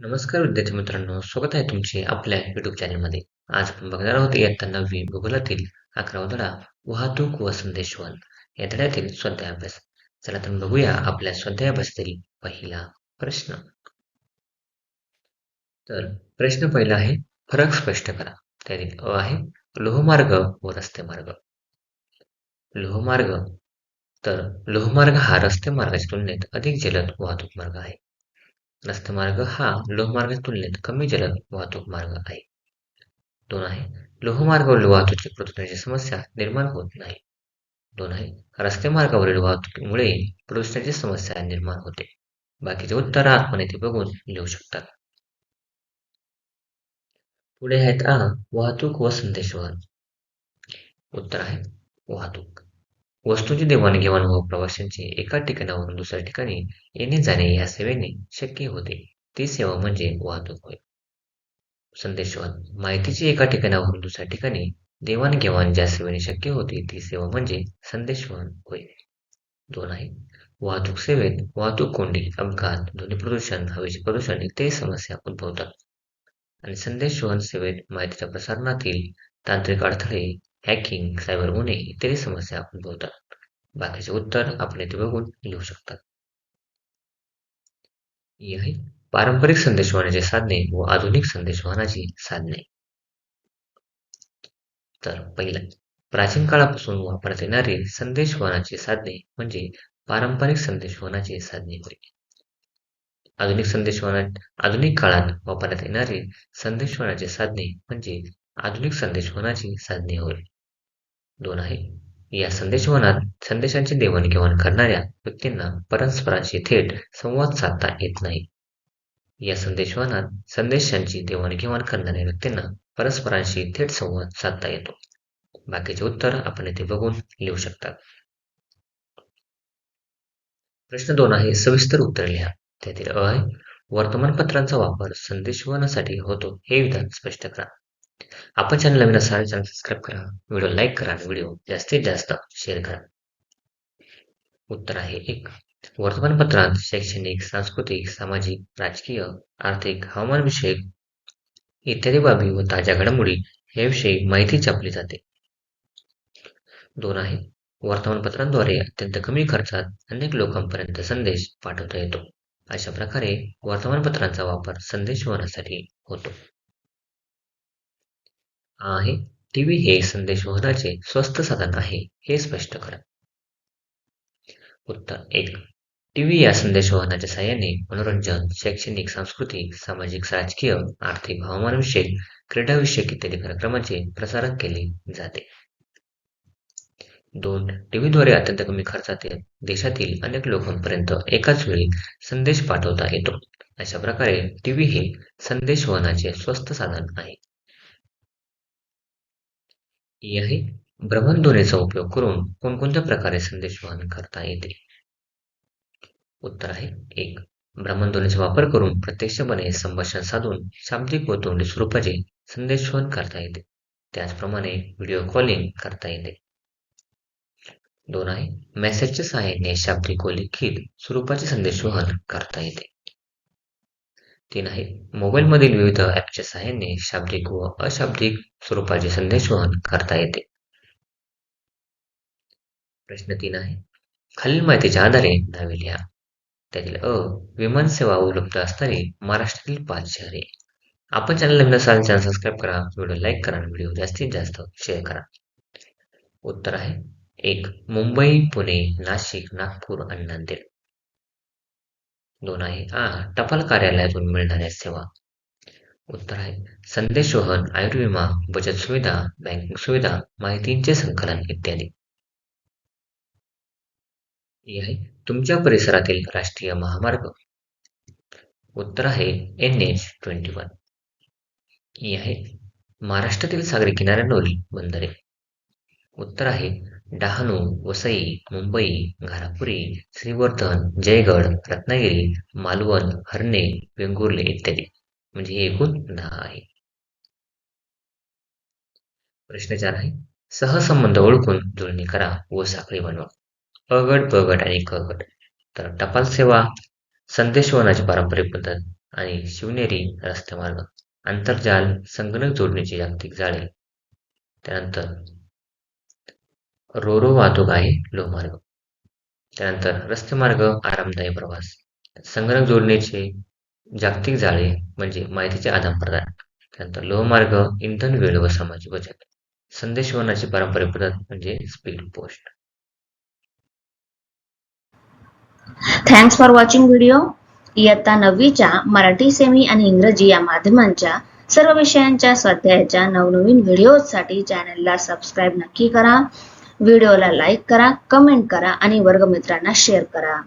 नमस्कार विद्यार्थी मित्रांनो स्वागत आहे तुमचे आपल्या युट्यूब चॅनलमध्ये आज आपण बघणार आहोत इयत्ता नववी भूगोलातील अकरावा धडा वाहतूक व संदेशवन या धड्यातील स्वाध्याय अभ्यास चला तर बघूया आपल्या स्वाध्याय अभ्यासातील पहिला प्रश्न. तर प्रश्न पहिला आहे फरक स्पष्ट करा. त्यातील अ आहे लोहमार्ग व रस्ते मार्ग. लोहमार्ग तर लोहमार्ग हा रस्ते मार्गाच्या तुलनेत अधिक जलद वाहतूक मार्ग आहे. रस्तेमार्ग हा लोहमार्गाच्या तुलनेत कमी जलद वाहतूक मार्ग आहे. दोन आहे लोहमार्गावरील वाहतुकीची प्रदूषणाची समस्या निर्माण होत नाही. दोन आहे रस्ते मार्गावरील वाहतुकीमुळे प्रदूषणाची समस्या निर्माण होते. बाकीचे उत्तर आपण येथे बघून लिहू शकतात. पुढे आहेत आ वाहतूक व संदेशवहन. उत्तर आहे वाहतूक. वस्तूंची देवाणघेवाण व प्रवाशांची एका ठिकाणावरून दुसऱ्या ठिकाणी येणे जाणे या सेवेने शक्य होते. ती सेवा म्हणजे वाहतूक होय. संदेशवहन माहितीची एका ठिकाणावरून दुसऱ्या ठिकाणी देवाणघेवाण ज्या सेवेने शक्य होते ती सेवा म्हणजे संदेशवहन होय. दोन आहे. वाहतूक सेवेत वाहतूक कोंडी अपघात ध्वनी प्रदूषण हवेचे प्रदूषण इत्यादी समस्या उद्भवतात. आणि संदेशवहन सेवेत माहितीच्या प्रसारणातील तांत्रिक अडथळे हॅकिंग सायबर गुन्हे इत्यादी समस्या उद्भवतात बाकीचे उत्तर आपण येथे बघून लिहू शकतात. ही आहे पारंपरिक संदेशवहनाची साधने व आधुनिक संदेशवहनाची साधने. तर पहिला प्राचीन काळापासून वापरात येणारी संदेशवहनाची साधने म्हणजे पारंपरिक संदेशवहनाची साधने. होय आधुनिक संदेशवहनात आधुनिक काळात वापरण्यात येणारी संदेशवहनाची साधने म्हणजे आधुनिक संदेशवहनाची साधने होय. दोन आहे. या संदेशवनात संदेशांची देवाणघेवाण करणाऱ्या व्यक्तींना परस्परांशी थेट संवाद साधता येत नाही. या संदेशवनात संदेशांची देवाणघेवाण करणाऱ्या व्यक्तींना परस्परांशी थेट संवाद साधता येतो. बाकीचे उत्तर आपण येथे बघून लिहू शकतात प्रश्न दोन आहे सविस्तर उत्तर लिहा. त्यातील अ आहे वर्तमानपत्रांचा वापर संदेशवनासाठी होतो हे विधान स्पष्ट करा. आपण चॅनल नवीन असाल चॅनल सबस्क्राईब करा व्हिडिओ लाईक करा व्हिडिओ जास्तीत जास्त शेअर करा. उत्तर आहे एक. वर्तमानपत्रात शैक्षणिक सांस्कृतिक सामाजिक राजकीय आर्थिक हवामानविषयक इत्यादी बाबी व ताज्या घडामोडी याविषयी माहिती छापली जाते. दोन आहे. वर्तमानपत्रांद्वारे अत्यंत कमी खर्चात अनेक लोकांपर्यंत संदेश पाठवता येतो. अशा प्रकारे वर्तमानपत्रांचा वापर संदेश होण्यासाठी होतो. आहे. टीव्ही हे संदेशवहनाचे स्वस्त साधन आहे हे स्पष्ट करा. उत्तर एक. टीव्ही या संदेशवहनाच्या साह्याने मनोरंजन शैक्षणिक सांस्कृतिक सामाजिक राजकीय आर्थिक हवामानविषयक क्रीडाविषयक इत्यादी कार्यक्रमांचे प्रसारण केले जाते. दोन. टीव्हीद्वारे अत्यंत कमी खर्चातील देशातील अनेक लोकांपर्यंत एकाच वेळी संदेश पाठवता येतो. अशा प्रकारे टीव्ही हे संदेशवहनाचे स्वस्त साधन आहे. ही आहे. भ्रमणध्वनीचा उपयोग करून कोणकोणत्या प्रकारे संदेशवहन करता येते? उत्तर आहे. एक भ्रमणध्वनीचा वापर करून प्रत्यक्षपणे संभाषण साधून शाब्दिक व तोंडी स्वरूपाचे संदेशवहन करता येते. त्याचप्रमाणे व्हिडिओ कॉलिंग करता येते. दोन आहे. मेसेजच्या सहाय्याने शाब्दिक व लिखित स्वरूपाचे संदेशवहन करता येते. तीन आहे मोबाईलमधील विविध ॲपच्या सहाय्याने शाब्दिक व अशाब्दिक स्वरूपाचे संदेशवहन करता येते. प्रश्न तीन आहे. खालील माहितीच्या आधारे नावे लिहा. त्यातील अ विमानसेवा उपलब्ध असणारी महाराष्ट्रातील पाच शहरे. आपण चॅनल नवीन असाल चॅनल सबस्क्राईब करा. व्हिडिओ लाईक करा आणि व्हिडिओ जास्तीत जास्त शेअर करा. उत्तर आहे. एक मुंबई पुणे नाशिक नागपूर आणि नांदेड. दोन आहे आ टपाल कार्यालयातून मिळणाऱ्या सेवा. उत्तर आहे. संदेशवहन आयुर्विमा बचत सुविधा बँकिंग सुविधा माहितींचे संकलन इत्यादी. आहे. तुमच्या परिसरातील राष्ट्रीय महामार्ग. उत्तर आहे. N H twenty one. ही आहे. महाराष्ट्रातील सागरी किनाऱ्यांवरील बंदरे. उत्तर आहे. डहाणू वसई मुंबई घारापुरी श्रीवर्धन जयगड रत्नागिरी मालवण हरणे वेंगुर्ले इत्यादी. म्हणजे हे एकूण दहा आहे. प्रश्न चार आहे. सहसंबंध ओळखून जुळणी करा व साखळी बनवा. अगड गट आणि क गट. तर टपाल सेवा संदेशवनाची पारंपरिक पद्धत आणि शिवनेरी रस्तेमार्ग. आंतरजाल संगणक जोडणीची जागतिक जाळे. त्यानंतर रोरो वाहतूक आहे लोहमार्ग. त्यानंतर रस्तेमार्ग आरामदायी प्रवास. संगणक जोडणीचे जागतिक जाळे म्हणजे माहितीचे आदान-प्रदान. त्यानंतर लोहमार्ग इंधन वेळ व श्रमाची बचत. संदेशवहनाची पारंपरिक पद्धत म्हणजे speed post thanks for watching video इयत्ता नववीच्या मराठी सेमी आणि इंग्रजी या माध्यमांच्या सर्व विषयांच्या स्वाध्यायाच्या नवनवीन व्हिडिओसाठी चॅनलला सबस्क्राईब नक्की करा. व्हिडिओला लाईक करा कमेंट करा आणि वर्गमित्रांना शेअर करा.